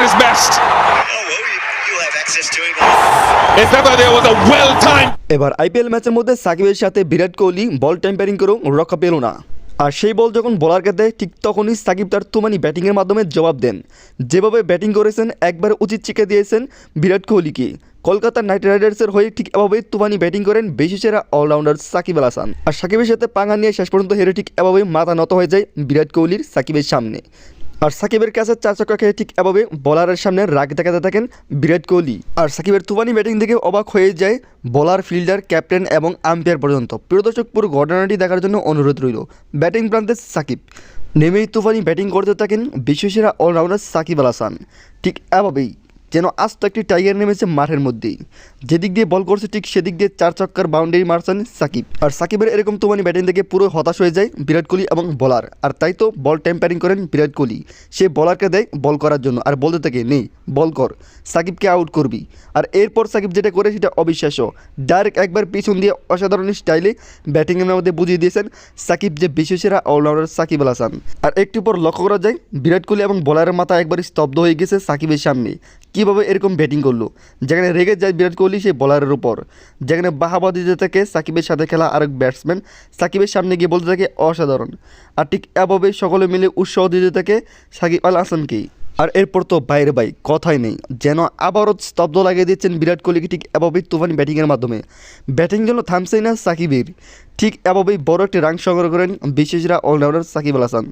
at his best. এবার IPL ম্যাচের মধ্যে সাকিবের সাথে বিরাট কোহলি বল টেম্পারিং করেও রক্ষা পেল না। আর সেই বল যখন বলার দেয়, ঠিক তখনই সাকিব তার তুমানি ব্যাটিংয়ের মাধ্যমে জবাব দেন। যেভাবে ব্যাটিং করেছেন, একবার উচিত শিখে দিয়েছেন বিরাট কোহলিকে। কলকাতা নাইট রাইডার্সের হয়ে ঠিক এভাবেই তুমানি ব্যাটিং করেন বেশি সেরা অলরাউন্ডার সাকিব আল হাসান। আর সাকিবের সাথে পাঙ্গা নিয়ে শেষ পর্যন্ত হেরে ঠিক এভাবেই মাথা নত হয়ে যায় বিরাট কোহলির সাকিবের সামনে। আর সাকিবের কাছে চার চক্কা খেয়ে ঠিক এভাবে বলারের সামনে রাগ দেখাতে থাকেন বিরাট কোহলি। আর সাকিবের তুফানি ব্যাটিং দেখে অবাক হয়ে যায় বলার, ফিল্ডার, ক্যাপ্টেন এবং আম্পায়ার পর্যন্ত। প্রিয় দর্শক, পুরো ঘটনাটি দেখার জন্য অনুরোধ রইল। ব্যাটিং প্রান্তে সাকিব। নেমেই তুফানি ব্যাটিং করতে থাকেন বিশ্বসেরা অলরাউন্ডার সাকিব আল হাসান। ঠিক এভাবেই যেন আস্ত একটি টাইগার নেমেছে মাঠের মধ্যেই। যেদিক দিয়ে বল করছে ঠিক সেদিক দিয়ে চার চক্কর বাউন্ডারি মারছেন সাকিব। আর সাকিবের এরকম তুমানি ব্যাটিং দেখে পুরো হতাশ হয়ে যায় বিরাট কোহলি এবং বলার আর তাই তো বল টেম্পারিং করেন বিরাট কোহলি। সে বলারকে দেয় বল করার জন্য। আর বলতে থাকে নেই বল কর। সাকিবকে আউট করবি। আর এরপর সাকিব যেটা করে সেটা অবিশ্বাস্য। ডাইরেক্ট একবার পিছন দিয়ে অসাধারণ স্টাইলে ব্যাটিংয়ের মধ্যে বুঝিয়ে দিয়েছেন সাকিব যে বিশ্বসেরা অলরাউন্ডার সাকিব আল হাসান। আর একটু পর লক্ষ্য করা যায়, বিরাট কোহলি এবং বলারের মাথা একবার স্তব্ধ হয়ে গেছে সাকিবের সামনে। কীভাবে এরকম ব্যাটিং করল? যেখানে রেগে যায় বিরাট কোহলি, সেই বলারের উপর। যেখানে বাহাবা দিতে থাকে সাকিবের সাথে খেলা আরেক ব্যাটসম্যান সাকিবের সামনে গিয়ে বলতে থাকে অসাধারণ। আর ঠিক এভাবে সকলে মিলে উৎসাহ দিতে থাকে সাকিব আল হাসানকেই। আর এরপর তো বাইরে বাই কথাই নেই। যেন আবারও স্তব্ধ লাগিয়ে দিচ্ছেন বিরাট কোহলিকে ঠিক এভাবেই তুফানি ব্যাটিংয়ের মাধ্যমে। ব্যাটিং যেন থামছেই না সাকিবের। ঠিক এভাবেই বড় একটি রান সংগ্রহ করেন বিশেষরা অলরাউন্ডার সাকিব আল হাসান।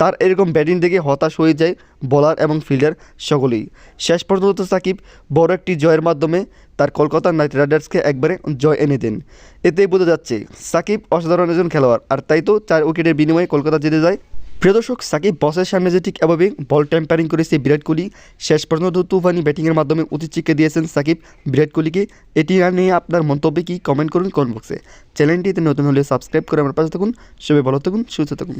তার এরকম ব্যাটিং দেখে হতাশ হয়ে যায় বলার এবং ফিল্ডার সকলেই। শেষ পর্যন্ত সাকিব বড় একটি জয়ের মাধ্যমে তার কলকাতা নাইট রাইডার্সকে একবারে জয় এনে দেন। এতেই বোঝা যাচ্ছে, সাকিব অসাধারণ একজন খেলোয়াড়। আর তাই তো চার উইকেটের বিনিময়ে কলকাতা জিতে যায় প্রিয় দর্শক, সাকিব বসের সামনে যে ঠিক এভাবে বল ট্যাম্পারিং করেছে বিরাট কোহলি, শেষ পর্যন্ত তুফানি ব্যাটিংয়ের মাধ্যমে উচিত চিকে দিয়েছেন সাকিব। বিরাট কোহলিকে এটি নিয়ে আপনার মন্তব্যে কি কমেন্ট করুন কমেন্ট বক্সে চ্যানেলটিতে নতুন হলে সাবস্ক্রাইব করে আমার পাশে থাকুন। সবাই ভালো থাকুন, সুস্থ থাকুন।